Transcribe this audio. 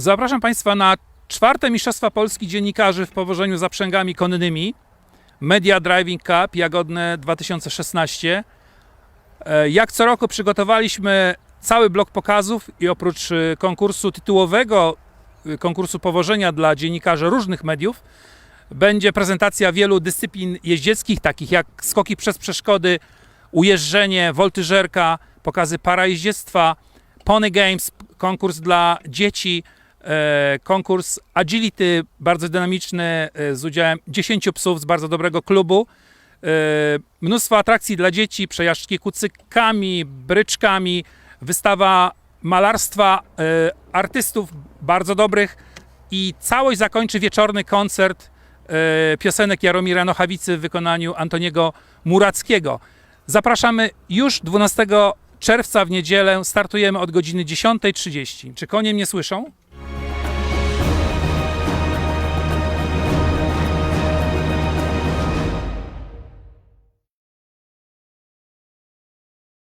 Zapraszam Państwa na czwarte Mistrzostwa Polski Dziennikarzy w powożeniu zaprzęgami konnymi. Media Driving Cup Jagodne 2016. E, Jak co roku przygotowaliśmy cały blok pokazów i oprócz e, konkursu tytułowego, e, konkursu powożenia dla dziennikarzy różnych mediów, będzie prezentacja wielu dyscyplin jeździeckich, takich jak skoki przez przeszkody, ujeżdżenie, woltyżerka, pokazy parajeździectwa, Pony Games, konkurs dla dzieci, konkurs agility, bardzo dynamiczny, e, z udziałem 10 psów z bardzo dobrego klubu. E, mnóstwo atrakcji dla dzieci, przejażdżki kucykami, bryczkami, wystawa malarstwa e, artystów bardzo dobrych i całość zakończy wieczorny koncert e, piosenek Jaromira Nochawicy w wykonaniu Antoniego Murackiego. Zapraszamy już 12 czerwca w niedzielę. Startujemy od godziny 10.30. Czy konie mnie słyszą?